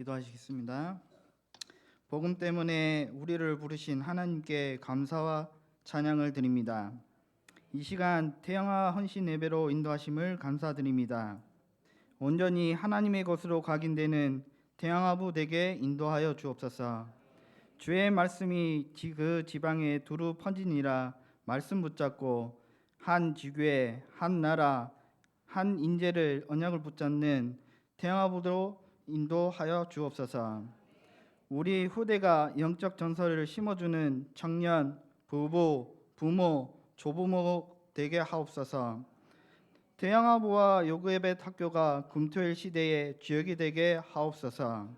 기도하시겠습니다. 복음 때문에 우리를 부르신 하나님께 감사와 찬양을 드립니다. 이 시간 태영아 헌신 예배로 인도하심을 감사드립니다. 온전히 하나님의 것으로 각인되는 태양아 부대게 인도하여 주옵소서. 주의 말씀이 지- 그 지방에 두루 퍼지니라 말씀 붙잡고 한 지교회 한 나라 한 인재를 언약을 붙잡는 태양아부로 인도하여 주옵소서. 우리 후대가 영적 전설을 심어주는 청년, 부부, 부모, 조부모 되게 하옵소서. 태양아부와 요구예배 학교가 금토일 시대의 주역이 되게 하옵소서.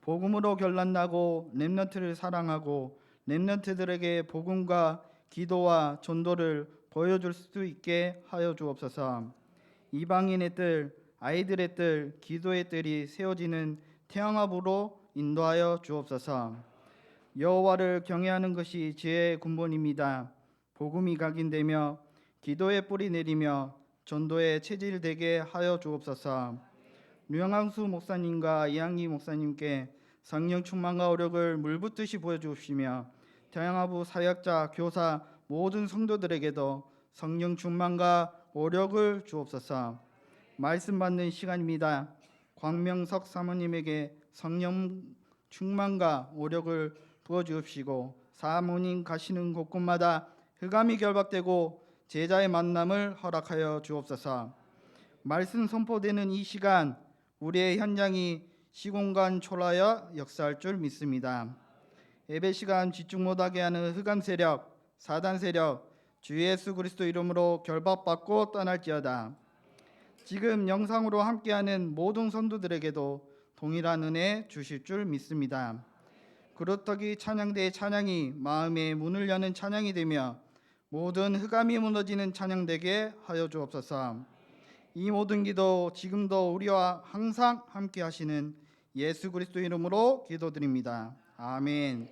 복음으로 결란나고 렘넌트를 사랑하고 렘넌트들에게 복음과 기도와 전도를 보여줄 수 있게 하여 주옵소서. 이방인의 뜰, 아이들의 뜰, 기도의 뜰이 세워지는 태양압으로 인도하여 주옵소서. 여호와를 경외하는 것이 지혜의 근본입니다. 복음이 각인되며 기도의 뿌리 내리며 전도의 체질 되게 하여 주옵소서. 류영항수 목사님과 이양기 목사님께 성령 충만과 오력을 물붓듯이 보여주시며 태양아부 사역자, 교사 모든 성도들에게도 성령 충만과 오력을 주옵소서. 말씀 받는 시간입니다. 광명석 사모님에게 성령 충만과 오력을 부어 주옵시고 사모님 가시는 곳곳마다 흑암이 결박되고 제자의 만남을 허락하여 주옵소서. 말씀 선포되는 이 시간 우리의 현장이 시공간 초라하여 역사할 줄 믿습니다. 예배 시간 집중 못하게 하는 흑암 세력, 사단 세력, 주 예수 그리스도 이름으로 결박받고 떠날지어다. 지금 영상으로 함께하는 모든 선두들에게도 동일한 은혜 주실 줄 믿습니다. 그렇더기 찬양대의 찬양이 마음의 문을 여는 찬양이 되며 모든 흑암이 무너지는 찬양되게 하여 주옵소서. 이 모든 기도 지금도 우리와 항상 함께 하시는 예수 그리스도 이름으로 기도드립니다. 아멘.